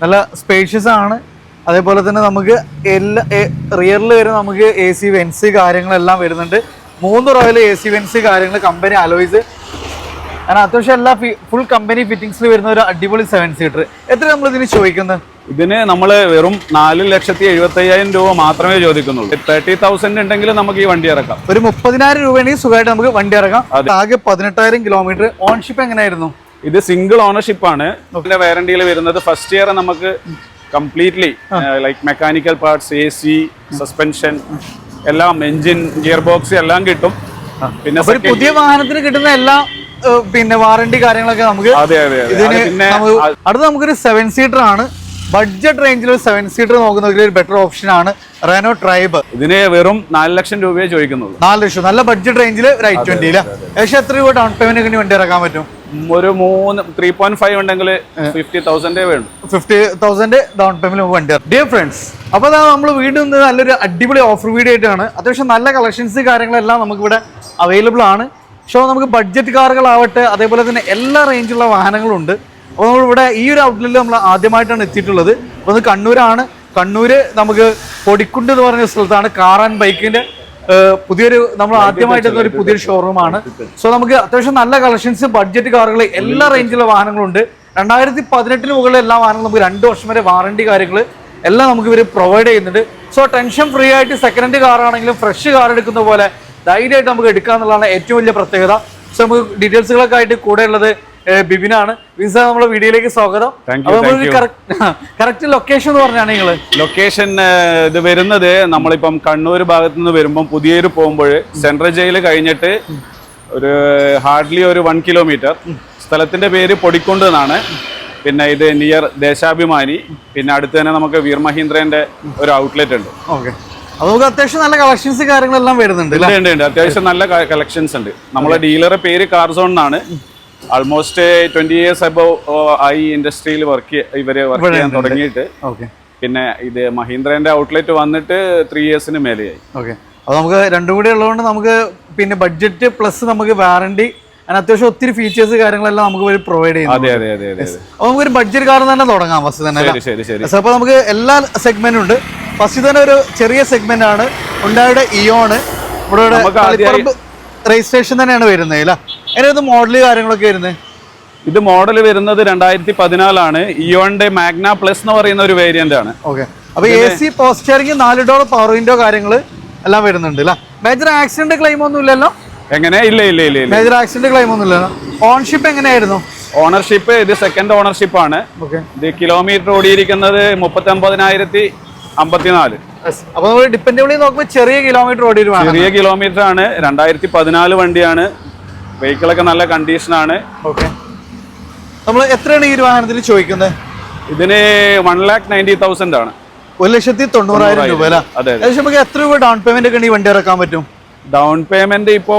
നല്ല സ്പേഷ്യസ് ആണ്. അതേപോലെ തന്നെ നമുക്ക് എല്ലാ റിയറിൽ വരെ നമുക്ക് എ സി വെൻസ് കാര്യങ്ങളെല്ലാം വരുന്നുണ്ട്. മൂന്ന് റോയൽ എ സി വെൻസ് കാര്യങ്ങൾ കമ്പനി അലോയ്സ് കാരണം അത്യാവശ്യം എല്ലാ ഫുൾ കമ്പനി ഫിറ്റിംഗ്സിൽ വരുന്ന ഒരു അടിപൊളി സെവൻ സീറ്റർ എത്ര നമ്മൾ ഇതിന് ചോദിക്കുന്നത്? ഇതിന് നമ്മൾ വെറും നാല് ലക്ഷത്തി എഴുപത്തി അയ്യായിരം രൂപ മാത്രമേ ചോദിക്കുന്നുള്ളൂ. തേർട്ടി തൗസൻഡ് ഉണ്ടെങ്കിൽ നമുക്ക് ഈ വണ്ടി ഇറക്കാം. ഒരു മുപ്പതിനായിരം രൂപയാണെങ്കിൽ സുഖമായിട്ട് നമുക്ക് വണ്ടി ഇറക്കാം. ആകെ പതിനെട്ടായിരം കിലോമീറ്റർ ഓൺഷിപ്പ് എങ്ങനെയായിരുന്നു? ഇത് സിംഗിൾ ഓണർഷിപ്പ് ആണ്. ഇതിന്റെ വാറണ്ടിയിൽ വരുന്നത് ഫസ്റ്റ് ഇയർ നമുക്ക് completely like mechanical parts A C suspension എല്ലാം എഞ്ചിൻ ഗിയർ ബോക്സ് എല്ലാം കിട്ടും. പിന്നെ പുതിയ വാഹനത്തിന് കിട്ടുന്ന എല്ലാം പിന്നെ വാറണ്ടി കാര്യങ്ങളൊക്കെ നമുക്ക് അതെ അതെ ഇതിന് അടുത്ത നമുക്കൊരു സെവൻ സീറ്റർ ആണ്. ബഡ്ജറ്റ് റേഞ്ചിൽ ഒരു സെവൻ സീറ്റർ നോക്കുന്നതിൽ ഒരു ബെറ്റർ ഓപ്ഷൻ ആണ് റെനോ ട്രൈബ് ഇതിന് വെറും നാല് ലക്ഷം രൂപയെ ചോദിക്കുന്നുള്ളൂ. നാല് ലക്ഷം. നല്ല ബഡ്ജറ്റ് റേഞ്ചിൽ ഒരു ഐ ട്വന്റി ഏകദേശം എത്ര രൂപ ഡൗൺ പേയ്മെന്റ് വണ്ടി ഇറക്കാൻ പറ്റും. ഒരു മൂന്ന് ത്രീ പോയിന്റ് ഫൈവ് ഉണ്ടെങ്കിൽ ഫിഫ്റ്റി തൗസൻഡ് വേണം ഫിഫ്റ്റി തൗസൻഡ് ഡൗൺ പേയ്മെന്റ് വണ്ടി ഡിയർ ഫ്രണ്ട്സ് അപ്പോൾ അതാ നമ്മൾ വീണ്ടും നല്ലൊരു അടിപൊളി ഓഫർ വീഡിയോ ആയിട്ടാണ്. അത്യാവശ്യം നല്ല കളക്ഷൻസ് കാര്യങ്ങളെല്ലാം നമുക്ക് ഇവിടെ അവൈലബിൾ ആണ്. ഷോ നമുക്ക് ബഡ്ജറ്റ് കാറുകളാവട്ടെ അതേപോലെ തന്നെ എല്ലാ റേഞ്ചുള്ള വാഹനങ്ങളും ഉണ്ട് അപ്പോൾ നമ്മൾ ഇവിടെ ഈ ഒരു ഔട്ട്ലെറ്റിൽ നമ്മൾ ആദ്യമായിട്ടാണ് എത്തിയിട്ടുള്ളത്. അപ്പോൾ ഇത് കണ്ണൂരാണ്. കണ്ണൂർ നമുക്ക് കൊടിക്കുണ്ട് എന്ന് പറഞ്ഞ സ്ഥലത്താണ് കാർ ആൻഡ് ബൈക്കിന്റെ പുതിയൊരു നമ്മൾ ആദ്യമായിട്ട് ഒരു പുതിയൊരു ഷോറൂമാണ് സോ നമുക്ക് അത്യാവശ്യം നല്ല കളക്ഷൻസ് ബഡ്ജറ്റ് കാറുകൾ എല്ലാ റേഞ്ചിലെ വാഹനങ്ങളും ഉണ്ട് രണ്ടായിരത്തി പതിനെട്ടിന് മുകളിൽ എല്ലാ വാഹനങ്ങളും നമുക്ക് രണ്ട് വർഷം വരെ വാറണ്ടി കാര്യങ്ങൾ എല്ലാം നമുക്ക് ഇവർ പ്രൊവൈഡ് ചെയ്യുന്നുണ്ട്. സോ ടെൻഷൻ ഫ്രീ ആയിട്ട് സെക്കൻഡ് ഹാൻഡ് കാറാണെങ്കിലും ഫ്രഷ് കാർ എടുക്കുന്ന പോലെ ധൈര്യമായിട്ട് നമുക്ക് എടുക്കുക എന്നുള്ളതാണ് ഏറ്റവും വലിയ പ്രത്യേകത. സോ നമുക്ക് ഡീറ്റെയിൽസുകളൊക്കെ ആയിട്ട് കൂടെ ഉള്ളത് ഏഹ്, ബിബിൻ സാർ നമ്മുടെ വീഡിയോയിലേക്ക് സ്വാഗതം. കറക്റ്റ് ലൊക്കേഷൻ എന്ന് പറഞ്ഞാണ് നിങ്ങൾ ലൊക്കേഷൻ ഇത് വരുന്നത് നമ്മളിപ്പം കണ്ണൂർ ഭാഗത്ത് നിന്ന് വരുമ്പം പുതിയൊരു പോകുമ്പോൾ സെൻട്രൽ ജയിൽ കഴിഞ്ഞിട്ട് ഒരു ഹാർഡ്ലി ഒരു വൺ കിലോമീറ്റർ സ്ഥലത്തിന്റെ പേര് പൊടിക്കൊണ്ട് എന്നാണ്. പിന്നെ ഇത് നിയർ ദേശാഭിമാനി. പിന്നെ അടുത്ത് തന്നെ നമുക്ക് വീർ മഹീന്ദ്രന്റെ ഒരു ഔട്ട്ലെറ്റ് ഉണ്ട്. ഓക്കെ നമുക്ക് അത്യാവശ്യം നല്ല കളക്ഷൻസ് കാര്യങ്ങളെല്ലാം വരുന്നുണ്ട് ഉണ്ട് ഉണ്ട് അത്യാവശ്യം നല്ല കളക്ഷൻസ് ഉണ്ട്. നമ്മളെ ഡീലറെ പേര് കാർസോൺ എന്നാണ്. ആൾമോസ്റ്റ് ട്വന്റി ഇയേഴ്സ് അബവ് ആയി ഇൻഡസ്ട്രിയിൽ വർക്ക് ഇവർ വർക്ക് ചെയ്യാൻ തുടങ്ങിയിട്ട്. പിന്നെ ഇത് മഹീന്ദ്രന്റെ ഔട്ട്ലെറ്റ് വന്നിട്ട് ത്രീ ഇയേഴ്സിന് മേലെയായി. ഓക്കെ അപ്പോൾ നമുക്ക് രണ്ടും കൂടി ഉള്ളതുകൊണ്ട് നമുക്ക് പിന്നെ ബഡ്ജറ്റ് പ്ലസ് നമുക്ക് വാറണ്ടി അതിന് അത്യാവശ്യം ഒത്തിരി ഫീച്ചേഴ്സ് കാര്യങ്ങളെല്ലാം നമുക്ക് പ്രൊവൈഡ് ചെയ്യുന്നു അതെ അതെ അതെ അപ്പോൾ നമുക്ക് ഒരു ബഡ്ജറ്റ് കാർ തന്നെ തുടങ്ങാം ഫസ്റ്റ് തന്നെ ശരി ശരി അപ്പോൾ നമുക്ക് എല്ലാ സെഗ്മെന്റും ഉണ്ട്. ഫസ്റ്റ് തന്നെ ഒരു ചെറിയ സെഗ്മെന്റ് ആണ്. ഉണ്ടായുടെ ഇയോണ് ഇവിടെ രജിസ്ട്രേഷൻ തന്നെയാണ് വരുന്നത് അല്ല? അതിനകത്ത് മോഡൽ കാര്യങ്ങളൊക്കെ വരുന്നത് ഇത് മോഡൽ വരുന്നത് രണ്ടായിരത്തി പതിനാലാണ് ഇയോന്റെ മാഗ്ന പ്ലസ് എന്ന് പറയുന്ന ഒരു വേരിയന്റ് ആണ്. ഓക്കെ അപ്പൊ എ സി പോസ്റ്റിയറിംഗ് നാല് ഡോർ പവർ വിൻഡോ കാര്യങ്ങൾ എല്ലാം വരുന്നുണ്ട് അല്ല മേജർ ആക്സിഡന്റ് ക്ലെയിം ഒന്നും ഇല്ലല്ലോ? എങ്ങനെ? ഇല്ല ഇല്ല ഇല്ല ഇല്ല. മേജർ ആക്സിഡന്റ് ക്ലെയിം ഒന്നും ഇല്ലല്ലോ. ഓൺഷിപ്പ് എങ്ങനെയായിരുന്നു? ഓണർഷിപ്പ് ഇത് സെക്കൻഡ് ഓണർഷിപ്പ് ആണ്. ഇത് കിലോമീറ്റർ ഓടിയിരിക്കുന്നത് മുപ്പത്തി ഒമ്പതിനായിരത്തി അമ്പത്തിനാല് അപ്പൊ നമ്മൾ ഡിപ്പെൻഡബിളി നോക്കുമ്പോൾ ചെറിയ കിലോമീറ്റർ ഓടി ചെറിയ കിലോമീറ്റർ ആണ്. രണ്ടായിരത്തി പതിനാല് വണ്ടിയാണ്. വെഹിക്കിളൊക്കെ നല്ല കണ്ടീഷനാണ് ഓക്കെ നമ്മൾ എത്രയാണ് ഈ ഒരു വാഹനത്തിൽ ചോദിക്കുന്നത്? ഇതിന് വൺ ലാക്ക് നയന്റി തൗസൻഡ് ആണ്. ഒരു ലക്ഷത്തി തൊണ്ണൂറായിരം രൂപ അല്ല? ഏകദേശം നമുക്ക് എത്ര രൂപ ഡൗൺ പേയ്മെന്റ് ഒക്കെ ഈ വണ്ടി ഇറക്കാൻ പറ്റും? ഡൗൺ പേയ്മെന്റ് ഇപ്പോ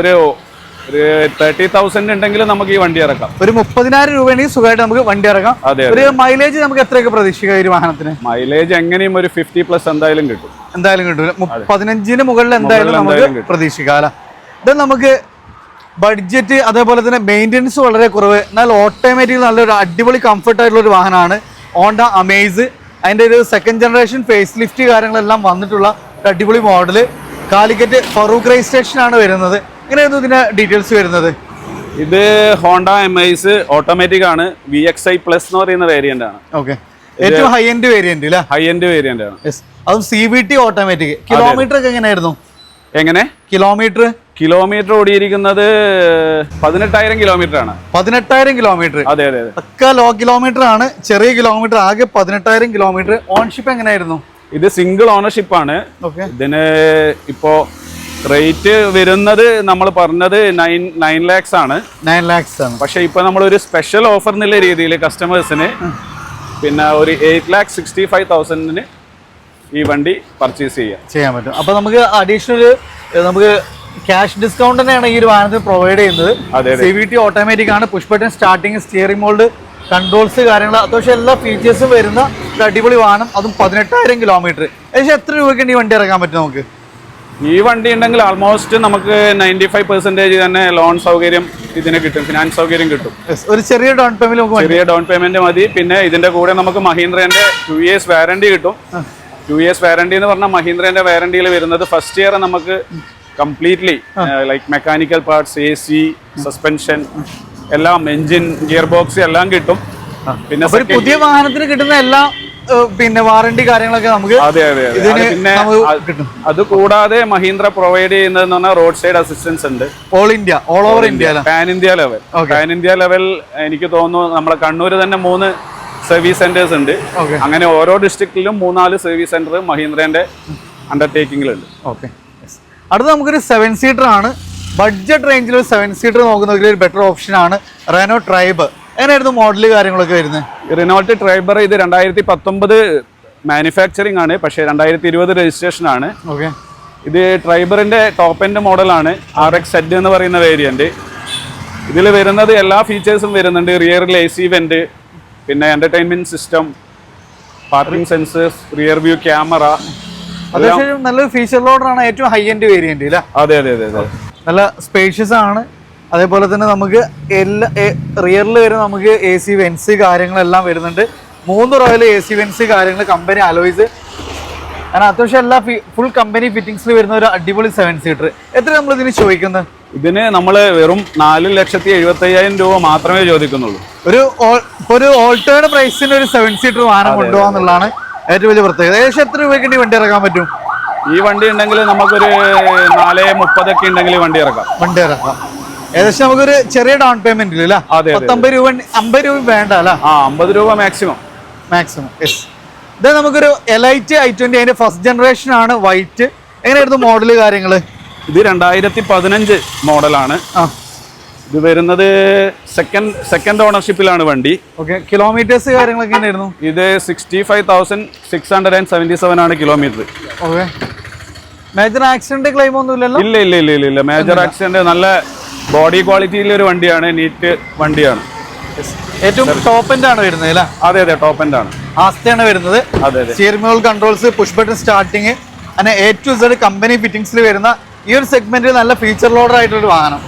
ഒരു ഒരു തേർട്ടി തൗസൻഡ് ഉണ്ടെങ്കിൽ നമുക്ക് ഈ വണ്ടി ഇറക്കാം. ഒരു മുപ്പതിനായിരം രൂപയാണെങ്കിൽ സുഖമായിട്ട് നമുക്ക് വണ്ടി ഇറക്കാം. അതെ ഒരു മൈലേജ് നമുക്ക് എത്രയൊക്കെ പ്രതീക്ഷിക്കാം ഈ ഒരു വാഹനത്തിന്? മൈലേജ് എങ്ങനെയും ഒരു ഫിഫ്റ്റി പ്ലസ് എന്തായാലും കിട്ടും. എന്തായാലും കിട്ടും പതിനഞ്ചിന് മുകളിൽ എന്തായാലും നമുക്ക് പ്രതീക്ഷിക്കാം അല്ല? ഇത് നമുക്ക് ബഡ്ജറ്റ് അതേപോലെ തന്നെ മെയിന്റനൻസ് വളരെ കുറവ്. എന്നാൽ ഓട്ടോമാറ്റിക് നല്ലൊരു അടിപൊളി കംഫർട്ട് ആയിട്ടുള്ള ഒരു വാഹനമാണ്. ഓണ്ട അമേസ് അതിന്റെ ഒരു സെക്കൻഡ് ജനറേഷൻ ഫേസ് ലിഫ്റ്റ് കാര്യങ്ങളെല്ലാം വന്നിട്ടുള്ള ഒരു അടിപൊളി മോഡൽ കാലിക്കറ്റ് ഫറൂഖ് രജിസ്ട്രേഷൻ ആണ് വരുന്നത്. ഇങ്ങനെയായിരുന്നു ഇതിന്റെ ഡീറ്റെയിൽസ് വരുന്നത്. ഇത് ഹോണ്ട എം ഐസ് ഓട്ടോമാറ്റിക് ആണ്. വി എക്സ് ഐ പ്ലസ് എന്ന് പറയുന്ന വേരിയന്റ് ആണ്. ഓക്കെ ഏറ്റവും high end variant high end variant ആണ് അതും C V T automatic kilometre ഒക്കെ എങ്ങനെയായിരുന്നു? എങ്ങനെ? കിലോമീറ്റർ കിലോമീറ്റർ ഓടിയിരിക്കുന്നത് പതിനെട്ടായിരം കിലോമീറ്റർ ആണ് പതിനെട്ടായിരം കിലോമീറ്റർ. അതെ അതെ അതെ. ഒക്കെ ലോ കിലോമീറ്റർ ആണ്. ചെറിയ കിലോമീറ്റർ ആകെ പതിനെട്ടായിരം കിലോമീറ്റർ ഓൺഷിപ്പ് എങ്ങനെയായിരുന്നു? ഇത് സിംഗിൾ ഓണർഷിപ്പ് ആണ്. ഇതിന് ഇപ്പോ റേറ്റ് വരുന്നത് നമ്മൾ പറഞ്ഞത് നയൻ നയൻ ലാക്സ് ആണ്. നയൻ ലാക്സ് ആണ്. പക്ഷെ ഇപ്പൊ നമ്മൾ ഒരു സ്പെഷ്യൽ ഓഫർ എന്നുള്ള രീതിയിൽ കസ്റ്റമേഴ്സിന് പിന്നെ ഒരു എയ്റ്റ് ലാക്ക് സിക്സ്റ്റി ഫൈവ് തൗസൻഡിന് ഈ വണ്ടി പർച്ചേസ് ചെയ്യാം. ചെയ്യാൻ പറ്റും. അപ്പൊ നമുക്ക് അഡീഷണൽ നമുക്ക് ക്യാഷ് ഡിസ്കൗണ്ട് തന്നെയാണ് ഈ ഒരു വാഹനത്തിൽ പ്രൊവൈഡ് ചെയ്യുന്നത്. സി വി ടി ഓട്ടോമാറ്റിക് ആണ്. Push button starting steering mould controls കാര്യങ്ങൾ അത്യാവശ്യം എല്ലാ ഫീച്ചേഴ്സും വരുന്ന ഒരു അടിപൊളി വാഹനം. അതും പതിനെട്ടായിരം കിലോമീറ്റർ ഏകദേശം എത്ര രൂപയ്ക്ക് ഈ വണ്ടി ഇറങ്ങാൻ പറ്റും നമുക്ക്? ഈ വണ്ടി ഉണ്ടെങ്കിൽ ആൾമോസ്റ്റ് നമുക്ക് നയന്റി ഫൈവ് പെർസെന്റേജ് തന്നെ ലോൺ സൗകര്യം ഇതിന് കിട്ടും. ഫിനാൻസ് സൗകര്യം കിട്ടും. ഒരു ചെറിയ ഡൗൺ പേയ്മെന്റ് നമുക്ക് ചെറിയ ഡൗൺ പേയ്മെന്റ് മതി. പിന്നെ ഇതിന്റെ കൂടെ നമുക്ക് മഹീന്ദ്രന്റെ ടു ഇയേഴ്സ് വാറണ്ടി കിട്ടും. ടു ഇയേഴ്സ് വാറണ്ടി എന്ന് പറഞ്ഞാൽ മഹീന്ദ്രന്റെ വാറണ്ടിയിൽ വരുന്നത് ഫസ്റ്റ് ഇയർ നമുക്ക് completely like mechanical parts A C suspension എല്ലാം എഞ്ചിൻ ഗിയർ ബോക്സ് എല്ലാം കിട്ടും. പിന്നെ ഒരു പുതിയ വാഹനത്തിന് കിട്ടുന്ന എല്ലാ പിന്നെ വാറണ്ടി കാര്യങ്ങളൊക്കെ നമുക്ക് അതെ അതെ പിന്നെ അത് കൂടാതെ മഹീന്ദ്ര പ്രൊവൈഡ് ചെയ്യുന്നതെന്ന് പറഞ്ഞാൽ റോഡ് സൈഡ് അസിസ്റ്റൻസ് ഉണ്ട്. All India all over India pan India level pan India level എനിക്ക് തോന്നുന്നു നമ്മളെ കണ്ണൂർ തന്നെ മൂന്ന് സർവീസ് സെന്റേഴ്സ് ഉണ്ട്. അങ്ങനെ ഓരോ ഡിസ്ട്രിക്റ്റിലും മൂന്നാൽ സർവീസ് സെന്റർ മഹീന്ദ്രന്റെ അണ്ടർടേക്കിംഗിലുണ്ട് ഓക്കെ അടുത്ത നമുക്കൊരു സെവൻ സീറ്റർ ആണ്. ബഡ്ജറ്റ് റേഞ്ചിൽ ഒരു സെവൻ സീറ്റർ നോക്കുന്നതിൽ ഒരു ബെറ്റർ ഓപ്ഷൻ ആണ് റെനോ ട്രൈബ് എങ്ങനെയായിരുന്നു മോഡൽ കാര്യങ്ങളൊക്കെ വരുന്നത്? റിനോൾട്ട് ട്രൈബർ ഇത് രണ്ടായിരത്തി പത്തൊമ്പത് മാനുഫാക്ചറിംഗ് ആണ് പക്ഷേ രണ്ടായിരത്തി ഇരുപത് രജിസ്ട്രേഷൻ ആണ്. ഓക്കെ ഇത് ട്രൈബറിന്റെ ടോപ്പ് എൻഡ് മോഡലാണ് ആർ എക്സ് സെഡ് എന്ന് പറയുന്ന വേരിയന്റ് ഇതിൽ വരുന്നത് എല്ലാ ഫീച്ചേഴ്സും വരുന്നുണ്ട്. റിയറിൽ എ സി വെന്റ് പിന്നെ entertainment system parking sensors rear view camera അത്യാവശ്യം നല്ലൊരു ഫീച്ചർ ലോഡറാണ് ഏറ്റവും ഹൈ എൻഡ് വേരിയന്റ് അല്ലേ അതെ അതെ അതെ അതെ. നല്ല സ്പേഷ്യസ് ആണ്. അതേപോലെ തന്നെ നമുക്ക് എല്ലാ റിയറിൽ വരെ നമുക്ക് എ സി വെൻസ് കാര്യങ്ങളെല്ലാം വരുന്നുണ്ട്. മൂന്ന് റോയൽ എ സി വെൻസ് കാര്യങ്ങൾ കമ്പനി അലോയ്സ് കാരണം അത്യാവശ്യം എല്ലാ ഫുൾ കമ്പനി ഫിറ്റിംഗ്സിൽ വരുന്ന ഒരു അടിപൊളി സെവൻ സീറ്റർ എത്ര നമ്മൾ ഇതിന് ചോദിക്കുന്നത് ഇതിന് നമ്മൾ വെറും നാല് ലക്ഷത്തി എഴുപത്തി അയ്യായിരം രൂപ മാത്രമേ ചോദിക്കുന്നുള്ളൂ. ഒരു ഒരു ഓൾട്ടേൺ പ്രൈസിന് ഒരു സെവൻ സീറ്റർ വാഹനം കൊണ്ടുപോകാന്നുള്ളതാണ് ഏറ്റവും വലിയ പ്രത്യേകത. ഏകദേശം എത്ര രൂപയ്ക്ക് ഈ വണ്ടി ഇറക്കാൻ പറ്റും? ഈ വണ്ടി ഉണ്ടെങ്കിൽ നമുക്കൊരു നാല് മുപ്പതൊക്കെ ഉണ്ടെങ്കിൽ വണ്ടി ഇറക്കാം. വണ്ടി ഇറക്കാം. ഏകദേശം നമുക്കൊരു ചെറിയ ഡൗൺ പേയ്മെന്റ് ഇല്ല. പത്തൊമ്പത് രൂപ അമ്പത് രൂപ വേണ്ട അല്ല? ആ അമ്പത് രൂപ മാക്സിമം മാക്സിമം യെസ് ഇത് നമുക്കൊരു എലൈറ്റ് ഐ ട്വന്റി അതിന്റെ ഫസ്റ്റ് ജനറേഷൻ ആണ് വൈറ്റ് എങ്ങനെയായിരുന്നു മോഡൽ കാര്യങ്ങൾ? ഇത് രണ്ടായിരത്തി പതിനഞ്ച് മോഡലാണ് ആ. ഇത് വരുന്നത് സെക്കൻഡ് സെക്കൻഡ് ഓണർഷിപ്പിലാണ് വണ്ടി. ഓക്കെ കിലോമീറ്റേഴ്സ് കാര്യങ്ങളൊക്കെ ആയിരുന്നു ഇത് sixty five thousand six hundred and seventy seven ആണ് kilometre okay major accident claim ഒന്നും ഇല്ലല്ലോ? ഇല്ല ഇല്ല ഇല്ല ഇല്ല. ഇല്ല മേജർ ആക്സിഡന്റ് നല്ല ബോഡി ക്വാളിറ്റിയിലെ ഒരു വണ്ടിയാണ് നീറ്റ് വണ്ടിയാണ്. ഏറ്റവും ടോപ്പ് എൻഡ് ആണ് വരുന്നത് അല്ലേ? അതെ അതെ ടോപ്പ് എൻഡ് ആണ്. ആസ്തയാണ് വരുന്നത്. അതെ അതെ. Steering controls push button starting അങ്ങനെ എ ടു സെഡ് കമ്പനി ഫിറ്റിംഗ്സിൽ വരുന്ന ഈ ഒരു സെഗ്മെന്റിൽ നല്ല ഫീച്ചർ ലോഡർ ആയിട്ടൊരു വാഹനം.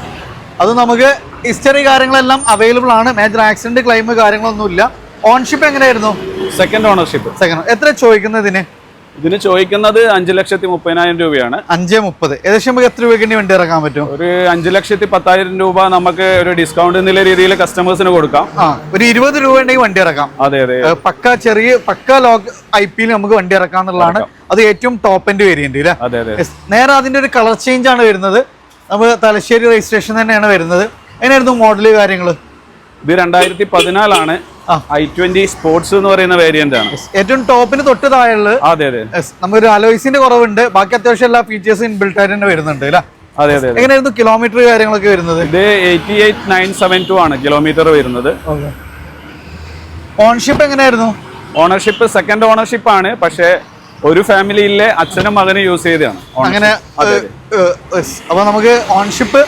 അത് നമുക്ക് ഹിസ്റ്ററി കാര്യങ്ങളെല്ലാം അവൈലബിൾ ആണ്. മേജർ ആക്സിഡന്റ് ക്ലെയിം കാര്യങ്ങളൊന്നുമില്ല. ഓൺഷിപ്പ് എങ്ങനെയായിരുന്നു? സെക്കൻഡ് ഓണർഷിപ്പ് സെക്കൻഡ് എത്ര ചോദിക്കുന്നതിന് ഇതിന്? ചോദിക്കുന്നത് അഞ്ച് ലക്ഷത്തി മുപ്പതിനായിരം രൂപയാണ്. അഞ്ച് മുപ്പത്. ഏകദേശം നമുക്ക് എത്ര രൂപയ്ക്ക് വേണ്ടി ഇറക്കാൻ പറ്റും? ഒരു അഞ്ച് ലക്ഷത്തി പത്തായിരം രൂപ നമുക്ക് ഒരു ഡിസ്കൗണ്ട് എന്നുള്ള രീതിയിൽ കസ്റ്റമേഴ്സിന് കൊടുക്കാം. ആ ഒരു ഇരുപത് രൂപ ഉണ്ടെങ്കിൽ വണ്ടി ഇറക്കാം. അതെ അതെ പക്ക ചെറിയ പക്ക ലോക്ക് ഐ പിയിൽ നമുക്ക് വണ്ടി ഇറക്കാം എന്നുള്ളതാണ് അത് ഏറ്റവും ടോപ്പ് എൻഡ് വേരിയന്റ് അല്ലേ അതെ അതെ നേരെ അതിന്റെ ഒരു കളർ ചേഞ്ച് ആണ് വരുന്നത്. നമ്മൾ തലശ്ശേരി രജിസ്ട്രേഷൻ തന്നെയാണ് വരുന്നത്. എങ്ങനെയായിരുന്നു മോഡൽ കാര്യങ്ങൾ? ഇത് രണ്ടായിരത്തി പതിനാലാണ് ഐ ട്വന്റി സ്പോർട്സ് എന്ന് പറയുന്ന വേരിയന്റ് ആണ്. ഏറ്റവും ടോപ്പിന് തൊട്ട് താഴെയുള്ള അതെ അതെ. നമുക്കൊരു അലോയ്സിന്റെ കുറവുണ്ട്. ബാക്കി അത്യാവശ്യം എല്ലാ ഫീച്ചേഴ്സും ഇൻബിൽറ്റ് ആയിട്ട് തന്നെ വരുന്നുണ്ട് അല്ലേ? അതെ അതെ അതെ. എങ്ങനെയായിരുന്നു കിലോമീറ്റർ കാര്യങ്ങളൊക്കെ വരുന്നത്? ഇത് eighty eight nine seven two ആണ് കിലോമീറ്റർ വരുന്നത്. ഓൺഷിപ്പ് എങ്ങനെയായിരുന്നു? ഓണർഷിപ്പ് സെക്കൻഡ് ഓണർഷിപ്പ് ആണ്. പക്ഷേ ഒരു ഫാമിലിയിലെ അച്ഛനും മകനും യൂസ് ചെയ്തതാണ്. അങ്ങനെ അപ്പൊ നമുക്ക് ഓൺഷിപ്പ്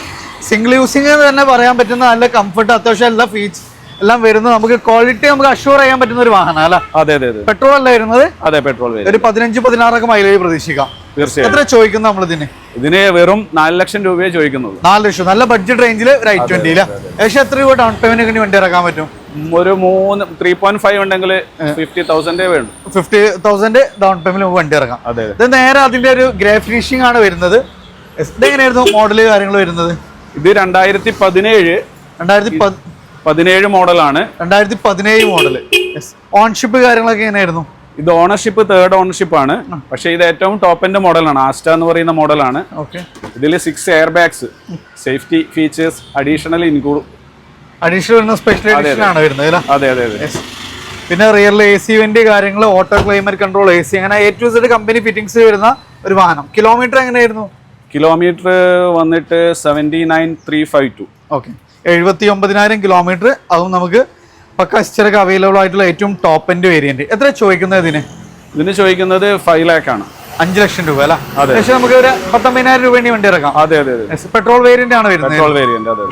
സിംഗിൾ യൂസിംഗ് എന്ന് തന്നെ പറയാൻ പറ്റുന്ന നല്ല കംഫർട്ട് അത്യാവശ്യം എല്ലാ ഫീച്ചർ എല്ലാം വരുന്നത് നമുക്ക് ക്വാളിറ്റി നമുക്ക് അഷ്യൂർ ചെയ്യാൻ പറ്റുന്ന ഒരു വാഹനം അല്ല? അതെ അതെ അതെ. പെട്രോൾ അല്ല വരുന്നത്? അതെ പെട്രോൾ ഒരു പതിനഞ്ച് പതിനാറൊക്കെ മൈലേജ് പ്രതീക്ഷിക്കാം. തീർച്ചയായും. എത്ര ചോദിക്കുന്നു നമ്മളിതിന് ഇതിന്? വെറും നാല് ലക്ഷം രൂപയെ ചോദിക്കുന്നുള്ളൂ. നാല് ലക്ഷം. നല്ല ബഡ്ജറ്റ് റേഞ്ചിൽ ഒരു ഐ ട്വന്റി ഏകദേശം എത്ര രൂപ ഡൗൺ പേയ്മെന്റ് വണ്ടി ഇറക്കാൻ പറ്റും? ഒരു മൂന്ന് ത്രീ പോയിന്റ് ഫൈവ് ഉണ്ടെങ്കിൽ ഫിഫ്റ്റി തൗസൻഡേ വേണം ഫിഫ്റ്റി തൗസൻഡ് ഡൗൺ പേയ്മെന്റ് വണ്ടി ഇറങ്ങാം. അതെ ഇത് നേരെ അതിന്റെ ഒരു ഗ്രേ ഫിനിഷിംഗ് ആണ് വരുന്നത്. എങ്ങനെയായിരുന്നു മോഡൽ കാര്യങ്ങൾ വരുന്നത്? ഇത് രണ്ടായിരത്തി പതിനേഴ് രണ്ടായിരത്തി പത്- പതിനേഴ് മോഡലാണ്. രണ്ടായിരത്തി പതിനേഴ് മോഡൽ ഓൺഷിപ്പ് കാര്യങ്ങളൊക്കെ എങ്ങനെയായിരുന്നു? ഇത് ഓണർഷിപ്പ് തേർഡ് ഓണർഷിപ്പ് ആണ്. പക്ഷെ ഇത് ഏറ്റവും ടോപ്പ് എൻഡ് മോഡലാണ് ആസ്റ്റ എന്ന് പറയുന്ന മോഡലാണ് ഇതിൽ six air bags safety features additional include additional വരുന്ന സ്പെഷ്യൽ എഡിഷൻ ആണ് വരുന്നത് അല്ലേ? അതെ അതെ അതെ. പിന്നെ റിയൽ എ സി വേണ്ടി കാര്യങ്ങൾ auto climate control A C അങ്ങനെ A to Z company fittings വരുന്ന ഒരു വാഹനം. കിലോമീറ്റർ എങ്ങനെയായിരുന്നു? കിലോമീറ്റർ വന്നിട്ട് seventy nine three five two okay എഴുപത്തി ഒമ്പതിനായിരം കിലോമീറ്റർ അതും നമുക്ക് പക്ക അസ്റ്ററൊക്കെ അവൈലബിൾ ആയിട്ടുള്ള ഏറ്റവും ടോപ്പ് എൻഡ് വേരിയന്റ് എത്ര ചോദിക്കുന്നത് ഇതിന്? ഇതിന് ചോദിക്കുന്നത് ഫൈവ് ലാക്ക് ആണ്. അഞ്ച് ലക്ഷം രൂപ അല്ല? അതെ. പക്ഷേ നമുക്ക് ഒരു പത്തൊമ്പതിനായിരം രൂപ വണ്ടി ഇറക്കാം. അതെ അതെ അതെ. പെട്രോൾ വേരിയന്റ് ആണ് വരുന്നത്. പെട്രോൾ വേരിയന്റ് അതെ.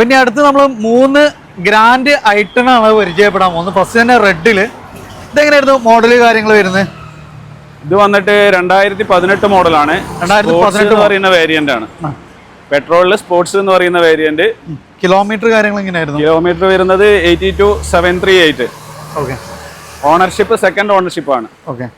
പിന്നെ അടുത്ത് നമ്മൾ മൂന്ന് ഗ്രാൻഡ് ഐറ്റണാണ് പരിചയപ്പെടാൻ പോകുന്നത്. ഫസ്റ്റ് തന്നെ റെഡിൽ ഇതെങ്ങനെയായിരുന്നു മോഡൽ കാര്യങ്ങൾ വരുന്നത്? ഇത് വന്നിട്ട് രണ്ടായിരത്തി പതിനെട്ട് മോഡലാണ് 2018 എന്ന് പറയുന്ന വേരിയന്റ് ആണ്. പെട്രോളിൽ സ്പോർട്സ് എന്ന് പറയുന്ന വേരിയന്റ് കിലോമീറ്റർ കാര്യങ്ങൾ എങ്ങനെയായിരുന്നു? കിലോമീറ്റർ വരുന്നത് eighty two seven three eight okay ownership second ownership ആണ്. ഓക്കെ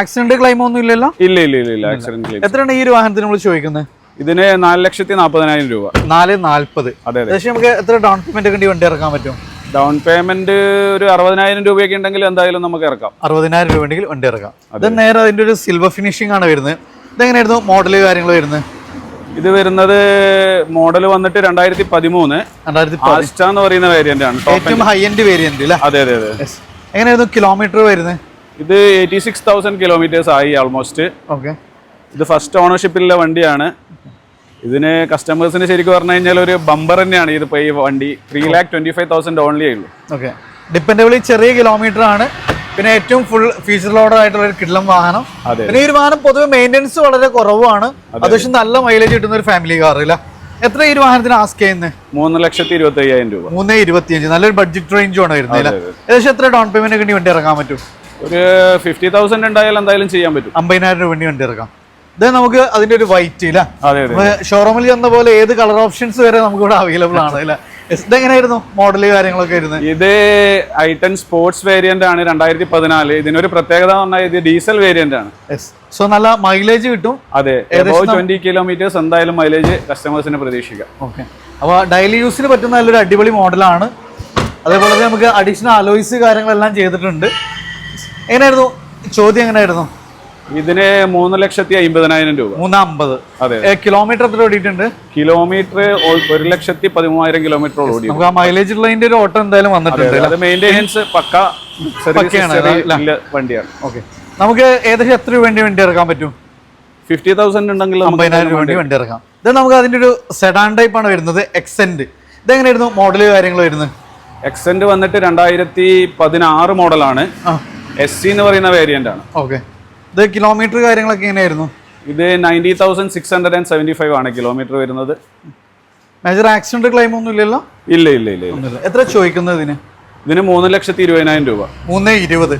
ആക്സിഡന്റ് ക്ലെയിം ഒന്നും ഇല്ലല്ലോ? ഇല്ല ഇല്ല ഇല്ല ഇല്ല. ആക്സിഡന്റ് ക്ലെയിം എത്രയാണ് ഈ ഒരു വാഹനത്തിന് നമ്മൾ ചോദിക്കുന്നത്? ഇതിന് നാല് ലക്ഷത്തി നാൽപ്പതിനായിരം രൂപ. നാല് നാല്പത് അതെ അതെ. നമുക്ക് എത്ര ഡൗൺ പേയ്മെന്റ് ഒക്കെ വണ്ടി ഇറക്കാൻ പറ്റും? ഡൗൺ പേയ്മെന്റ് ഒരു അറുപതിനായിരം രൂപയൊക്കെ ഉണ്ടെങ്കിൽ എന്തായാലും നമുക്ക് ഇറക്കാം. അറുപതിനായിരം രൂപ ഉണ്ടെങ്കിൽ വണ്ടി ഇറക്കാം. അത് നേരെ അതിന്റെ ഒരു സിൽവർ ഫിനിഷിംഗ് ആണ് വരുന്നത്. ഇതെങ്ങനെയായിരുന്നു മോഡൽ കാര്യങ്ങൾ വരുന്നത്? ഇത് വരുന്നത് മോഡൽ വന്നിട്ട് രണ്ടായിരത്തി പതിമൂന്ന് രണ്ടായിരത്തി ആസ്റ്റ എന്ന് പറയുന്ന വേരിയന്റ് ആണ് ഏറ്റവും ഹൈ എൻഡ് വേരിയന്റ് അതെ അതെ അതെ. എങ്ങനെയായിരുന്നു കിലോമീറ്റർ വരുന്നത്? ഇത് എയ്റ്റി സിക്സ് തൗസൻഡ് കിലോമീറ്റേഴ്സ് ആയി ആൾമോസ്റ്റ് ഓക്കെ ഇത് ഫസ്റ്റ് ഓണർഷിപ്പിലുള്ള വണ്ടിയാണ്. ഇതിന് കസ്റ്റമേഴ്സിന് ശരിക്കും പറഞ്ഞു കഴിഞ്ഞാൽ ഒരു ബമ്പർ തന്നെയാണ്. ഇത് ഈ വണ്ടി three lakh twenty five thousand only ഉള്ളൂ ഓക്കെ ഡിപ്പെൻഡബിളി ചെറിയ കിലോമീറ്റർ ആണ്. പിന്നെ ഏറ്റവും ഫുൾ ഫീച്ചർ ലോഡർ ആയിട്ടുള്ള ഒരു കിടലം വാഹനം. പിന്നെ ഈ ഒരു വാഹനം പൊതുവെ മെയിന്റെനൻസ് വളരെ കുറവാണ്. അത്യാവശ്യം നല്ല മൈലേജ് കിട്ടുന്ന ഒരു ഫാമിലി കാർ ഇല്ല. എത്ര ഈ വാഹനത്തിന് ആസ്ക് ചെയ്യുന്നത് മൂന്ന് ലക്ഷത്തി ഇരുപത്തി അയ്യായിരം രൂപ. മൂന്ന് ഇരുപത്തിയഞ്ച്. നല്ലൊരു ബഡ്ജറ്റ് റേഞ്ചും ആണ് വരുന്നത്? ഏകദേശം എത്ര ഡൗൺ പേയ്മെന്റ് വണ്ടി ഇറക്കാൻ പറ്റും? ഒരു ഫിഫ്റ്റി തൗസൻഡ് ഉണ്ടായാലും എന്തായാലും ചെയ്യാൻ പറ്റും. അമ്പതിനായിരം രൂപ വണ്ടി വണ്ടി ഇറക്കാം ഇത് നമുക്ക് അതിന്റെ ഒരു വൈറ്റ് ഇല്ല? ഷോറൂമിൽ ചെന്ന പോലെ ഏത് കളർ ഓപ്ഷൻസ് വരെ നമുക്ക് ഇവിടെ അവൈലബിൾ ആണ് എങ്ങനെയായിരുന്നു മോഡൽ കാര്യങ്ങളൊക്കെ വരുന്നത് ഇത് ഐറ്റൻ സ്പോർട്സ് വേരിയന്റ് ആണ് രണ്ടായിരത്തി പതിനാല് ഇതിനൊരു പ്രത്യേകത എന്ന് പറഞ്ഞാൽ ഇത് ഡീസൽ വേരിയന്റ് ആണ്. സോ നല്ല മൈലേജ് കിട്ടും? അതെ ട്വന്റി കിലോമീറ്റേഴ്സ് എന്തായാലും മൈലേജ് കസ്റ്റമേഴ്സിന് പ്രതീക്ഷിക്കാം. ഓക്കെ അപ്പോൾ ഡെയിലി യൂസിന് പറ്റുന്ന നല്ലൊരു അടിപൊളി മോഡലാണ് അതേപോലെ തന്നെ നമുക്ക് അഡീഷണൽ അലോയ്സ് കാര്യങ്ങളെല്ലാം ചെയ്തിട്ടുണ്ട്. എങ്ങനെയായിരുന്നു? ചോദ്യം എങ്ങനെയായിരുന്നു? ഇതിന് മൂന്ന് ലക്ഷത്തി അമ്പതിനായിരം രൂപ. മൂന്ന് അമ്പത് അതെ കിലോമീറ്റർ എത്ര ഓടിയിട്ടുണ്ട്? കിലോമീറ്റർ ഒരു ലക്ഷത്തി പതിമൂവായിരം കിലോമീറ്റർ ഓടി നമുക്ക് ആ മൈലേജ് ഉള്ളതിന്റെ ഒരു ഓട്ടം എന്തായാലും വന്നിട്ടുണ്ട് അത് മെയിന്റെനൻസ് പക്ക വണ്ടിയാണ്. ഓക്കെ. നമുക്ക് ഏകദേശം എത്ര വേണ്ടി വണ്ടി ഇറക്കാൻ പറ്റും? ഫിഫ്റ്റി തൗസൻഡ് ഉണ്ടെങ്കിൽ അമ്പതിനായിരം രൂപ വേണ്ടി വണ്ടി ഇറക്കാം. ഇത് നമുക്ക് അതിന്റെ ഒരു സെഡാൻ ടൈപ്പ് ആണ് വരുന്നത് എക്സെന്റ് ഇതെങ്ങനെയായിരുന്നു മോഡൽ കാര്യങ്ങൾ വരുന്നത്? എക്സെന്റ് വന്നിട്ട് രണ്ടായിരത്തി പതിനാറ് മോഡലാണ് എസ് സി എന്ന് പറയുന്ന വേരിയന്റ് ആണ്. ഓക്കെ. ഇത് കിലോമീറ്റർ കാര്യങ്ങളൊക്കെ എങ്ങനെയായിരുന്നു? ഇത് ninety thousand six hundred and seventy five ആണ് കിലോമീറ്റർ വരുന്നത്. മേജർ ആക്സിഡന്റ് ക്ലെയിം ഒന്നും ഇല്ലല്ലോ? ഇല്ല ഇല്ല ഇല്ല ഇല്ല. എത്ര ചോദിക്കുന്നത് ഇതിന്? ഇതിന് മൂന്ന് ലക്ഷത്തി ഇരുപതിനായിരം രൂപ. മൂന്ന് ഇരുപത്.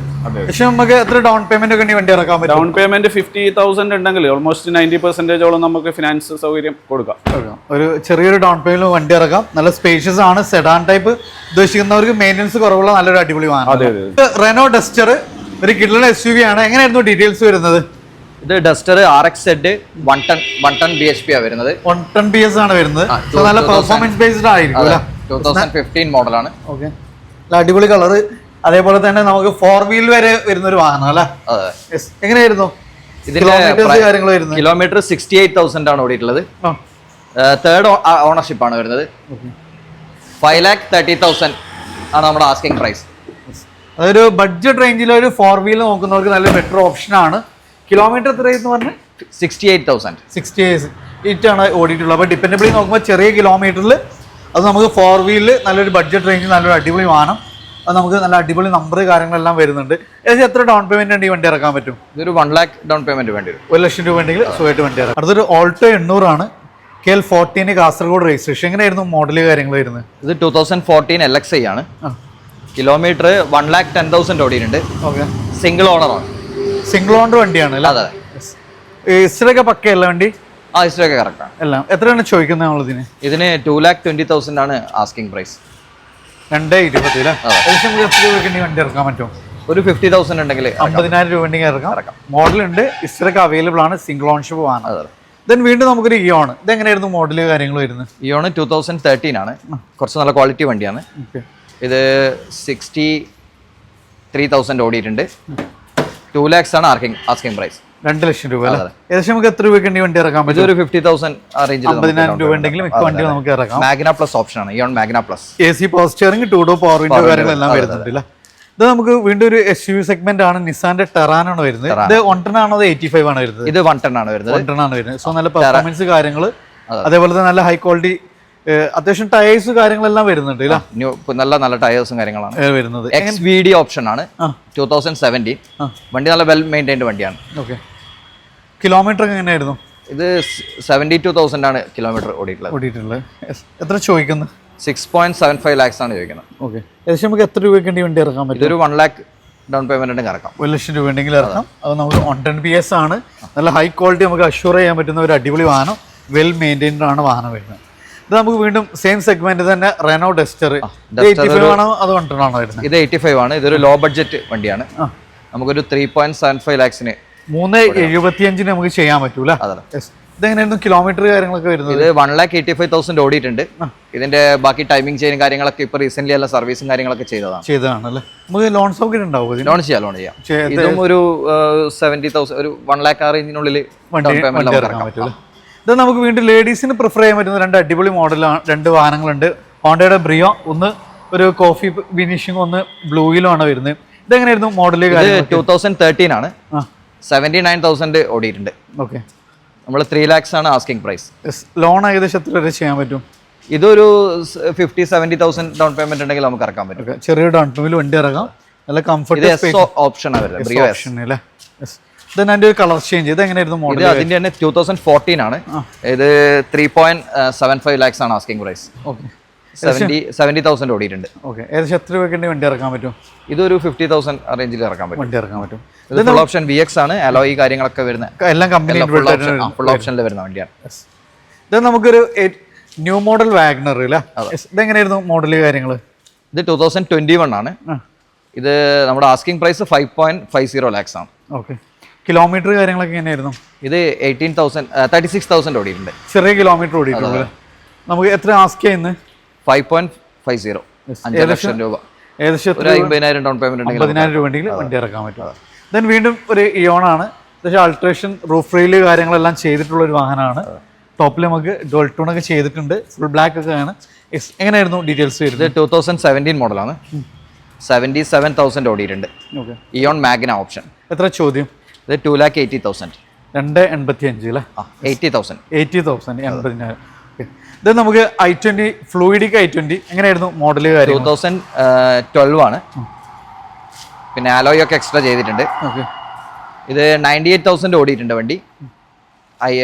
പക്ഷെ നമുക്ക് എത്ര ഡൗൺ പേയ്മെന്റ് ഒക്കെ വണ്ടി ഇറക്കാൻ പറ്റും? ഡൗൺ പേയ്മെന്റ് ഫിഫ്റ്റി തൗസൻഡ് ഉണ്ടെങ്കിൽ ഓൾമോസ്റ്റ് നയന്റി പെർസെന്റേജോളം നമുക്ക് ഫിനാൻസ് സൗകര്യം കൊടുക്കാം. ഒരു ചെറിയൊരു ഡൗൺ പേയ്മെന്റ് വണ്ടി ഇറക്കാം. നല്ല സ്പേഷ്യസ് ആണ് സെഡാൻ ടൈപ്പ് ഉദ്ദേശിക്കുന്നവർക്ക് മെയിന്റെനൻസ് കുറവുള്ള നല്ലൊരു അടിപൊളി വാങ്ങാം റെനോ ഡസ്റ്റർ ഒരു കിഡ്ലൻ എസ് യു വി ആണ്. എങ്ങനെയായിരുന്നു ഡീറ്റെയിൽസ് വരുന്നത്? ഇത് Duster R X Z one ton one ton B H P ആ വരുന്നത്. വൺ ടെൻ ബി എസ് ആണ് വരുന്നത്. നല്ല പെർഫോമൻസ് ബേസ്ഡ് ആയിരിക്കും ടൂ തൗസൻഡ് ഫിഫ്റ്റീൻ മോഡലാണ് ഓക്കെ നല്ല അടിപൊളി കളർ അതേപോലെ തന്നെ നമുക്ക് ഫോർ വീൽ വരെ വരുന്ന ഒരു വാഹനം അല്ലേ. എങ്ങനെയായിരുന്നു? കിലോമീറ്റർ സിക്സ്റ്റി എയ്റ്റ് തൗസൻഡ് ആണ് ഓടിയിട്ടുള്ളത്. തേർഡ് ഓണർഷിപ്പ് ആണ് വരുന്നത്. ഫൈവ് ലാക്ക് തേർട്ടി തൗസൻഡ് ആണ് നമ്മുടെ ആസ്കിംഗ് പ്രൈസ് അതൊരു ബഡ്ജറ്റ് റേഞ്ചിൽ ഒരു ഫോർ വീൽ നോക്കുന്നവർക്ക് നല്ല ബെറ്റർ ഓപ്ഷൻ ആണ്. കിലോമീറ്റർ എത്രയെന്ന് പറഞ്ഞ്? Sixty eight thousand sixty eight ആണ് ഓടിയിട്ടുള്ളത് അപ്പോൾ ഡിപ്പെൻഡബിളി നോക്കുമ്പോൾ ചെറിയ കിലോമീറ്ററിൽ അത് നമുക്ക് ഫോർ വീലിൽ നല്ലൊരു ബഡ്ജറ്റ് റേഞ്ചിൽ നല്ലൊരു അടിപൊളി വാഹനം. അത് നമുക്ക് നല്ല അടിപൊളി നമ്പർ കാര്യങ്ങളെല്ലാം വരുന്നുണ്ട്. ഏകദേശം എത്ര ഡൗൺ പേയ്മെന്റ് ഉണ്ട് ഈ വണ്ടി ഇറക്കാൻ പറ്റും? ഇതൊരു വൺ ലാക്ക് ഡൗൺ പേയ്മെന്റ് വേണ്ടി വരും. ഒരു ലക്ഷം രൂപ ഉണ്ടെങ്കിൽ സുഖമായിട്ട് വണ്ടി ഇറക്കാം. അടുത്തൊരു ഓൾട്ടോ എണ്ണൂറാണ് കെ എൽ ഫോർട്ടീന് കാസർഗോഡ് രജിസ്ട്രേഷൻ എങ്ങനെയായിരുന്നു മോഡൽ കാര്യങ്ങൾ വരുന്നത്? ഇത് two thousand fourteen L X I ആണ്. Kilometre one lakh ten thousand ഓടിയിട്ടുണ്ട് ഓക്കെ സിംഗിൾ ഓണറാണ് സിംഗിൾ ഓണർ വണ്ടിയാണ് അല്ലേ? അതെ ഇസ്റ്ററൊക്കെ പക്കയല്ല വണ്ടി? ആ ഹിസ്റ്ററി കറക്റ്റാണ് എല്ലാം എത്രയാണ് ചോദിക്കുന്നത് നമ്മളിതിന് ഇതിന്? ടു ലാക്ക് ട്വന്റി തൗസൻഡ് ആണ് ആസ്കിംഗ് പ്രൈസ് രണ്ട് ഇരുപത്തി ഉണ്ടെങ്കിൽ വണ്ടി ഇറക്കാൻ പറ്റും? ഒരു ഫിഫ്റ്റി തൗസൻഡ് ഉണ്ടെങ്കിൽ അമ്പതിനായിരം രൂപ ഉണ്ടെങ്കിൽ ഇറക്കാം. മോഡൽ ഉണ്ട് ഇസ്റ്ററൊക്കെ അവൈലബിൾ ആണ് സിംഗിൾ ഓൺഷിപ്പ് ആണ് അതെ ദെൻ വീണ്ടും നമുക്കൊരു ഇയോൺ ഇതെങ്ങനെയായിരുന്നു മോഡൽ കാര്യങ്ങൾ വരുന്നത്? ഇയോൺ ടൂ തൗസൻഡ് തേർട്ടീൻ ആണ്. കുറച്ച് നല്ല ക്വാളിറ്റി വണ്ടിയാണ്. ഓക്കെ ഇത് സിക്സ്റ്റി ത്രീ തൗസൻഡ് ഓടിയിട്ടുണ്ട്. ടു ലാക്സ് ആണ് ആർക്കിംഗ് ആസ്കിംഗ് പ്രൈസ് രണ്ട് ലക്ഷം രൂപ ഏകദേശം നമുക്ക് എത്ര രൂപയ്ക്ക് വണ്ടി ഇറക്കാൻ പറ്റും ഒരു ഫിഫ്റ്റി തൗസൻഡ് ആ റേഞ്ചിൽ അമ്പതിനായിരം രൂപ ഉണ്ടെങ്കിലും മിക്ക വണ്ടി നമുക്ക് ഇറക്കാം. മാഗ്ന പ്ലസ് ഓപ്ഷൻ ആണ്. Eon Magna plus A C power steering two door power window കാര്യങ്ങളെല്ലാം വരുന്നുണ്ട് അല്ലേ ഇത് നമുക്ക് വീണ്ടും ഒരു എസ് യു സെഗ്മെന്റ് ആണ്. നിസാന്റെ ടെറാൻ ആണ് വരുന്നത്. ഇത് വൺ ടൺ ആണോ അത് എയ്റ്റി ഫൈവ് ആണ് വരുന്നത്? ഇത് വൺ ടെൻ ആണ് വരുന്നത്. വൺ ടൺ ആണ് വരുന്നത്. സോ നല്ല പെർഫോമൻസ് കാര്യങ്ങൾ അതേപോലെ തന്നെ നല്ല ഹൈ ക്വാളിറ്റി അത്യാവശ്യം ടയേഴ്സ് കാര്യങ്ങളെല്ലാം വരുന്നുണ്ട് നല്ല നല്ല ടയേഴ്സും കാര്യങ്ങളാണ്. വരുന്നത്. എക്സ് വി ഡി ഓപ്ഷൻ ആണ്. ടൂ തൗസൻഡ് സെവന്റീൻ വണ്ടി നല്ല വെൽ മെയിന്റൈൻഡ് വണ്ടിയാണ്. ഓക്കെ കിലോമീറ്റർ എങ്ങനെയായിരുന്നു? ഇത് സെവന്റി ടു തൗസൻഡ് ആണ് കിലോമീറ്റർ ഓടിയിട്ടുള്ളത്. ഓടിയിട്ടുള്ളത്. എത്ര ചോദിക്കുന്നത് six point seven five lakhs ആണ് ചോദിക്കുന്നത്. ഓക്കെ ഏകദേശം നമുക്ക് എത്ര രൂപയ്ക്ക് വേണ്ടി വണ്ടി ഇറക്കാൻ പറ്റും? ഇതൊരു വൺ ലാക്ക് ഡൗൺ പേയ്മെന്റ് ഇറക്കാം. ഒരു ലക്ഷം രൂപ ഉണ്ടെങ്കിൽ ഇറക്കാം. അത്. നമുക്ക് വൺ ടെൻ പി എസ് ആണ്. നല്ല ഹൈ ക്വാളിറ്റി നമുക്ക് അഷ്യൂർ ചെയ്യാൻ പറ്റുന്ന ഒരു അടിപൊളി വാഹനം. വെൽ മെയിന്റൈൻഡ് ആണ് വാഹനം വരുന്നത്. ഇത് നമുക്ക് വീണ്ടും സെയിം സെഗ്മെന്റ് തന്നെ റെനോ ഡസ്റ്റർ ആണോ അത് ആണോ വരുന്നത്? ഇത് എയ്റ്റി ഫൈവ് ആണ്. ഇതൊരു ലോ ബഡ്ജറ്റ് വണ്ടിയാണ്. നമുക്കൊരു ത്രീ പോയിന്റ് സെവൻ ഫൈവ് ലാക്സിന് മൂന്ന് എഴുപത്തിയഞ്ചിന് നമുക്ക് ചെയ്യാൻ പറ്റൂല. ഇതെങ്ങനെയായിരുന്നു കിലോമീറ്റർ കാര്യങ്ങളൊക്കെ വരുന്നത്? ഇത് one lakh eighty five thousand ഓടിയിട്ടുണ്ട് ഇതിന്റെ ബാക്കി ടൈമിംഗ് ചെയിൻ കാര്യങ്ങളൊക്കെ ഇപ്പൊ റീസെന്റ് എല്ലാം സർവീസും കാര്യങ്ങളൊക്കെ ചെയ്തതാണ്. ചെയ്തതാണ് നമുക്ക് ലോൺ സൗകര്യം ഉണ്ടാവും ലോൺ ചെയ്യാം ലോൺ ചെയ്യാം. ഇതും ഒരു സെവന്റി തൗസൻഡ് ഒരു വൺ ലാക്ക് ആ റേഞ്ചിനുള്ളിൽ ഡൗൺ പേയ്മെന്റ് ഇറക്കാൻ ഇത് നമുക്ക് വീണ്ടും ലേഡീസിന് പ്രിഫർ ചെയ്യാൻ പറ്റുന്ന രണ്ട് അടിപൊളി മോഡലാണ് രണ്ട് വാഹനങ്ങളുണ്ട്. ഹോണ്ടയുടെ ബ്രിയോ ഒന്ന് ഒരു കോഫി ഫിനിഷിംഗ് ഒന്ന് ബ്ലൂയിലുമാണ് വരുന്നത്. ഇതെങ്ങനെയായിരുന്നു മോഡൽ ടൂ തൗസൻഡ് തേർട്ടീൻ ആണ്. സെവന്റി നയൻ തൗസൻഡ് ഓടിയിട്ടുണ്ട്. ഓക്കെ നമ്മൾ ത്രീ ലാക്സ് ആണ് ആസ്കിംഗ് പ്രൈസ് ലോൺ ഏകദേശം എത്ര വരെ ചെയ്യാൻ പറ്റും? ഇതൊരു fifty seventy thousand down payment ഉണ്ടെങ്കിൽ നമുക്ക് ഇറക്കാൻ പറ്റും. ചെറിയ ഡൗൺ പേയ്മെന്റ് വണ്ടി ഇറങ്ങാം. നല്ല കംഫർട്ട് ഓപ്ഷൻ ആണ് വരുന്നത് എന്റെ ഒരു കളർ ചേഞ്ച് ഇത് എങ്ങനെയായിരുന്നു മോഡൽ അതിന്റെ തന്നെ ടൂ തൗസൻഡ് ഫോർട്ടീൻ ആണ്. ഇത് three point seven five lakhs ആണ് asking price seventy seventy thousand ഓടിയിട്ടുണ്ട്. ഓക്കെ ഏകദേശം എത്ര രൂപയ്ക്ക് വണ്ടി ഇറക്കാൻ പറ്റും? ഇതൊരു ഫിഫ്റ്റി തൗസൻഡ് റേഞ്ചിൽ ഇറക്കാൻ പറ്റും. വണ്ടി ഇറക്കാൻ പറ്റും. ഇത് ഫുൾ ഓപ്ഷൻ വി എക്സ് ആണ്. അലോയി കാര്യങ്ങളൊക്കെ വരുന്ന എല്ലാം കമ്പനി ഫുൾ ഓപ്ഷനിൽ വരുന്ന വണ്ടിയാണ്. ഇത് നമുക്കൊരു ന്യൂ മോഡൽ വാഗ്നർ അല്ലേ. ഇതെങ്ങനെയായിരുന്നു മോഡൽ കാര്യങ്ങൾ ഇത് ടൂ തൗസൻഡ് ട്വന്റി വൺ ആണ് ഇത് നമ്മുടെ asking price five point five zero lakhs ആണ്. ഓക്കെ കിലോമീറ്റർ കാര്യങ്ങളൊക്കെ എങ്ങനെയായിരുന്നു? ഇത് eighteen thousand thirty six thousand ഓടിയിട്ടുണ്ട്. ചെറിയ കിലോമീറ്റർ ഓടിയിട്ടുണ്ട് നമുക്ക് എത്ര ആസ്ക് ചെയ്യുന്നത് ഫൈവ് പോയിന്റ് ഫൈവ് സീറോ അഞ്ച് ലക്ഷം രൂപ. ഏകദേശം ഒരു അമ്പതിനായിരം ഡൗൺ പേയ്മെന്റ് ഉണ്ടെങ്കിൽ പതിനായിരം രൂപ ഉണ്ടെങ്കിൽ വണ്ടി ഇറക്കാൻ പറ്റും. ദെൻ വീണ്ടും ഒരു ഇയോൺ ആണ്. പക്ഷേ അൾട്രേഷൻ റൂഫ് റെയിൽ കാര്യങ്ങളെല്ലാം ചെയ്തിട്ടുള്ള ഒരു വാഹനമാണ്. ടോപ്പിൽ നമുക്ക് ഡോൾട്ടൂൺ ഒക്കെ ചെയ്തിട്ടുണ്ട്. ഫുൾ ബ്ലാക്ക് ഒക്കെ ആണ്. എങ്ങനെയായിരുന്നു ഡീറ്റെയിൽസ് ഇത് വരുന്നത് ടൂ തൗസൻഡ് സെവന്റീൻ മോഡലാണ് സെവന്റി സെവൻ തൗസൻഡ് ഓടിയിട്ടുണ്ട്. ഓക്കെ ഇയോൺ മാഗ്ന ഓപ്ഷൻ എത്ര ചോദ്യം? ഇത് ടു ലാക്ക് എയ്റ്റി തൗസൻഡ് രണ്ട് എൺപത്തി അഞ്ച് അല്ലേ എയ്റ്റി തൗസൻഡ് എയ്റ്റി തൗസൻഡ് എൺപതിനായിരം. ഇത് നമുക്ക് I twenty fluidic I twenty എങ്ങനെയായിരുന്നു മോഡൽ ടൂ തൗസൻഡ് ട്വൽവ് ആണ്. പിന്നെ അലോയ് ഒക്കെ എക്സ്ട്രാ ചെയ്തിട്ടുണ്ട്. ഓക്കെ ഇത് നയന്റി എയ്റ്റ് തൗസൻഡ് ഓടിയിട്ടുണ്ട് വണ്ടി. ഐ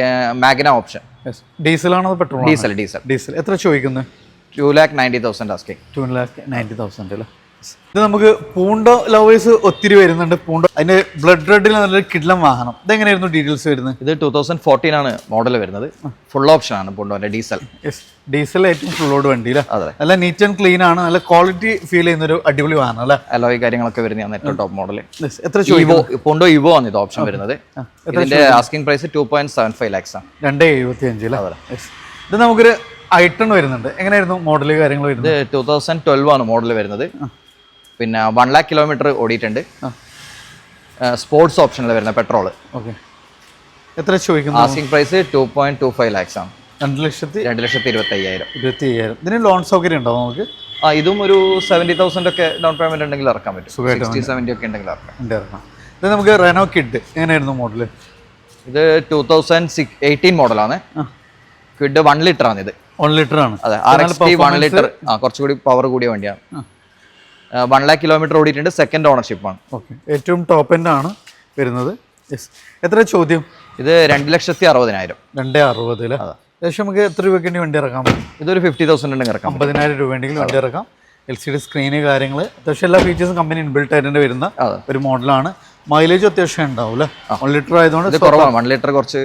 മാഗ്ന ഓപ്ഷൻ ഡീസൽ ആണോ പെട്രോൾ ഡീസൽ ഡീസൽ ഡീസൽ എത്ര ചോദിക്കുന്നത് two lakh ninety thousand asking two lakh ninety thousand അല്ലേ ഇത് നമുക്ക് പൂണ്ടോ ലവേഴ്സ് ഒത്തിരി വരുന്നുണ്ട്. പൂണ്ടോ അതിന്റെ ബ്ലഡ് റെഡിൽ നല്ലൊരു കിഡ്ലം വാഹനം. ഇതെങ്ങനെയായിരുന്നു ഡീറ്റെയിൽസ് വരുന്നത്? ഇത് ടൂ തൗസൻഡ് ഫോർട്ടീൻ ആണ് മോഡൽ വരുന്നത്. ഫുൾ ഓപ്ഷൻ ആണ് പൂണ്ടോന്റെ ഡീസൽ ഡീസൽ ഏറ്റവും ഫുൾ ഓഡ് വണ്ടി അല്ലേ? അതെ. നല്ല നീറ്റ് ആൻഡ് ക്ലീൻ ആണ്. നല്ല ക്വാളിറ്റി ഫീൽ ചെയ്യുന്ന ഒരു അടിപൊളി വാഹനം അല്ലേ? അലോയ് കാര്യങ്ങളൊക്കെ വരുന്നതാണ് ഏറ്റവും ടോപ്പ് മോഡൽ എത്ര ഇവോ പൂണ്ടോ ഇവോ ആണ് ഇത് ഓപ്ഷൻ വരുന്നത്. ഇതിന്റെ asking price two point seven five lakhs ആണ്. രണ്ട് എഴുപത്തി അഞ്ച് ഇത് നമുക്കൊരു ഐട്ടൺ വരുന്നുണ്ട്. എങ്ങനെയായിരുന്നു മോഡൽ കാര്യങ്ങൾ വരുന്നത്? ടൂ തൗസൻഡ് ട്വൽവ് ആണ് മോഡൽ വരുന്നത്. പിന്നെ വൺ ലാക്ക് കിലോമീറ്റർ ഓടിയിട്ടുണ്ട്. സ്പോർട്സ് ഓപ്ഷനിൽ വരുന്ന പെട്രോൾ ഓക്കെ. എത്ര ചോദിക്കുന്നു? Asking price two point two five lakhs ആണ്. രണ്ട് ലക്ഷത്തി രണ്ട് ലക്ഷത്തി ഇരുപത്തി അയ്യായിരം ഇരുപത്തി അയ്യായിരം ഇതിന് ലോൺ സൗകര്യം ഉണ്ടോ നമുക്ക്? ആ ഇതും ഒരു സെവന്റി തൗസൻഡ് ഒക്കെ ഡൗൺ പേയ്മെന്റ് ഉണ്ടെങ്കിൽ ഇറക്കാൻ പറ്റും. സിക്സ്റ്റി സെവന്റി ഒക്കെ ഉണ്ടെങ്കിൽ ഇറക്കാം. ഇത് നമുക്ക് റെനോ കിഡ് എങ്ങനെയായിരുന്നു മോഡൽ ഇത് ടൂ തൗസൻഡ് സിക്സ് എയ്റ്റീൻ മോഡലാണ് കിഡ് വൺ ലിറ്റർ ആണ് ഇത് വൺ ലിറ്റർ ആണ്. അതെ ആർ എക്സ് വൺ ലിറ്റർ ആ കുറച്ചുകൂടി പവർ കൂടിയ വണ്ടിയാണ്. വൺ ലാക്ക് കിലോമീറ്റർ ഓടിയിട്ടുണ്ട്. സെക്കൻഡ് ഓണർഷിപ്പ് ആണ്. ഓക്കെ ഏറ്റവും ടോപ്പ് എൻഡ് ആണ് വരുന്നത്. യെസ് എത്ര ചോദ്യം? ഇത് രണ്ട് ലക്ഷത്തി അറുപതിനായിരം. രണ്ട് അറുപത് അല്ലേ? ഏകദേശം നമുക്ക് എത്ര രൂപയ്ക്ക് വേണ്ടി വണ്ടി ഇറക്കാം? ഇതൊരു ഫിഫ്റ്റി തൗസൻഡ് ഉണ്ടെങ്കിൽ ഇറക്കാം. അമ്പതിനായിരം രൂപ ഉണ്ടെങ്കിൽ വണ്ടി ഇറക്കാം. എൽ സി ഡി സ്ക്രീന് കാര്യങ്ങൾ അത്യാവശ്യം എല്ലാ ഫീച്ചേഴ്സും കമ്പനി ഇൻബിൽട്ട് ആയിട്ട് വരുന്ന. ഒരു മോഡലാണ് മൈലേജ് അത്യാവശ്യം ഉണ്ടാവും അല്ലേ? വൺ ലിറ്റർ ആയതുകൊണ്ട് കുറവാണ്. വൺ ലിറ്റർ കുറച്ച്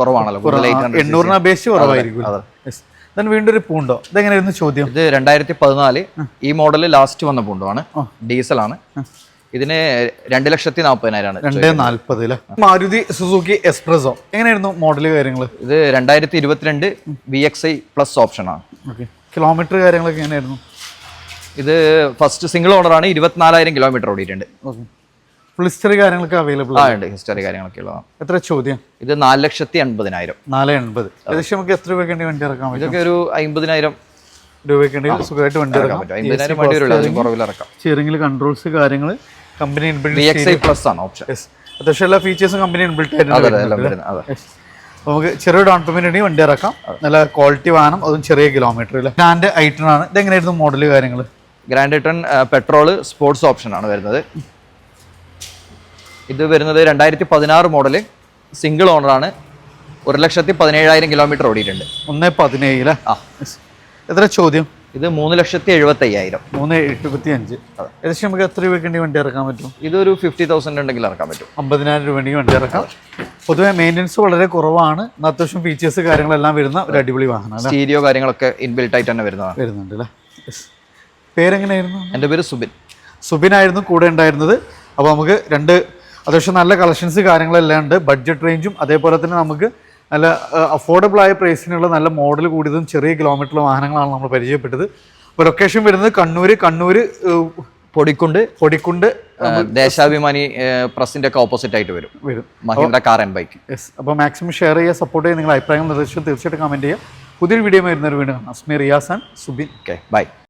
കുറവാണല്ലോ. എണ്ണൂറിനെ അപേക്ഷിച്ച് കുറവായിരിക്കും. ദെൻ വീണ്ടും ഒരു പൂണ്ടോ? ഇതെങ്ങനെയായിരുന്നു ചോദ്യം? ഇത് രണ്ടായിരത്തി പതിനാല് ഈ മോഡൽ ലാസ്റ്റ് വന്ന പൂണ്ടോ ഡീസൽ ആണ് ഇതിന് രണ്ട് ലക്ഷത്തി നാൽപ്പതിനായിരമാണ് രണ്ട് നാൽപ്പത് മാരുതി സുസുക്കി എക്സ്പ്രസോ എങ്ങനെയായിരുന്നു മോഡൽ കാര്യങ്ങൾ ഇത് രണ്ടായിരത്തി ഇരുപത്തിരണ്ട് വി എക്സ് ഐ പ്ലസ് ഓപ്ഷനാണ് ഓക്കെ. കിലോമീറ്റർ കാര്യങ്ങളൊക്കെ എങ്ങനെയായിരുന്നു? ഇത് ഫസ്റ്റ് സിംഗിൾ ഓണറാണ് ഇരുപത്തിനാലായിരം കിലോമീറ്റർ ഓടിയിട്ടുണ്ട്. ഓക്കെ. ഹിസ്റ്ററി കാര്യങ്ങളൊക്കെ അവൈലബിൾ ആ ഉണ്ട്. ഹിസ്റ്ററി കാര്യങ്ങളൊക്കെ ഉള്ളതാണ് എത്ര ചോദ്യം? ഇത് നാല് ലക്ഷത്തി എൺപതിനായിരം നാല് എൺപത്. ഏകദേശം നമുക്ക് എത്ര രൂപയ്ക്ക് വേണ്ടി വണ്ടി ഇറക്കാൻ പറ്റും? ഇതൊക്കെ ഒരു അമ്പതിനായിരം രൂപയ്ക്ക് സുഖമായിട്ട് വണ്ടി ഇറക്കാൻ പറ്റും. അമ്പതിനായിരം വണ്ടി വരുള്ളൂ കുറവിൽ ഇറക്കാം. സ്റ്റിയറിംഗിൽ കൺട്രോൾസ് കാര്യങ്ങൾ കമ്പനി ഇൻബിൾഡ് പ്ലസ് ആണ് ഓപ്ഷൻ അത്യാവശ്യം എല്ലാ ഫീച്ചേഴ്സും കമ്പനി ഇൻബിൾട്ട് ആയിട്ട് നമുക്ക് ചെറിയ ഡൗൺ പേയ്മെന്റ് ഉണ്ടെങ്കിൽ വണ്ടി ഇറക്കാം. നല്ല ക്വാളിറ്റി വാഹനം അതും ചെറിയ കിലോമീറ്റർ ഇല്ല ഗ്രാൻഡ് ഐറ്റൺ ആണ്. ഇതെങ്ങനെയായിരുന്നു മോഡൽ കാര്യങ്ങൾ Grand i ten petrol sports option ആണ് വരുന്നത്. ഇത് വരുന്നത് രണ്ടായിരത്തി പതിനാറ് മോഡൽ സിംഗിൾ ഓണറാണ് ഒരു ലക്ഷത്തി പതിനേഴായിരം കിലോമീറ്റർ ഓടിയിട്ടുണ്ട്. ഒന്ന് പതിനേഴിൽ ആ. എത്ര ചോദ്യം? ഇത് മൂന്ന് ലക്ഷത്തി എഴുപത്തി അയ്യായിരം മൂന്ന് എഴുപത്തി അഞ്ച് ഏകദേശം നമുക്ക് എത്ര രൂപയ്ക്ക് വേണ്ടി വണ്ടി ഇറക്കാൻ പറ്റും? ഇതൊരു ഫിഫ്റ്റി തൗസൻഡ് ഉണ്ടെങ്കിൽ ഇറക്കാൻ പറ്റും. അമ്പതിനായിരം രൂപ വേണ്ടി വണ്ടി ഇറക്കാം. പൊതുവെ മെയിന്റെനൻസ് വളരെ കുറവാണ്. അത്യാവശ്യം ഫീച്ചേഴ്സ് കാര്യങ്ങളെല്ലാം വരുന്ന ഒരു അടിപൊളി വാഹനം സ്റ്റീരിയോ കാര്യങ്ങളൊക്കെ ഇൻബിൽട്ട് ആയിട്ട് തന്നെ വരുന്നതാണ്. വരുന്നുണ്ട് അല്ലേ. പേരെങ്ങനെയായിരുന്നു? എന്റെ പേര് സുബിൻ. സുബിനായിരുന്നു കൂടെ ഉണ്ടായിരുന്നത്. അപ്പോൾ നമുക്ക് രണ്ട് അത്യാവശ്യം നല്ല കളക്ഷൻസ് കാര്യങ്ങളെല്ലാം ഉണ്ട്. ബഡ്ജറ്റ് റേഞ്ചും അതേപോലെ തന്നെ നമുക്ക് നല്ല അഫോർഡബിൾ ആയ പ്രൈസിനുള്ള നല്ല മോഡൽ കൂടിയതും ചെറിയ കിലോമീറ്ററിലെ വാഹനങ്ങളാണ് നമ്മൾ പരിചയപ്പെട്ടത്. അപ്പോൾ ലൊക്കേഷൻ വരുന്നത് കണ്ണൂർ കണ്ണൂർ പൊടിക്കുണ്ട് പൊടിക്കുണ്ട് ദേശാഭിമാനി പ്രസിന്റെ ഒക്കെ ഓപ്പോസിറ്റ് ആയിട്ട് വരും. വരും. Mahindra car and bike yes അപ്പോൾ മാക്സിമം ഷെയർ ചെയ്യുക സപ്പോർട്ട് ചെയ്യുക നിങ്ങളുടെ അഭിപ്രായങ്ങൾ നിർദ്ദേശിച്ച് തീർച്ചയായിട്ടും കമന്റ് ചെയ്യുക. പുതിയൊരു വീഡിയോ വരുന്നൊരു വീണ്ടും Asmi Riyaz and Subin. Okay bye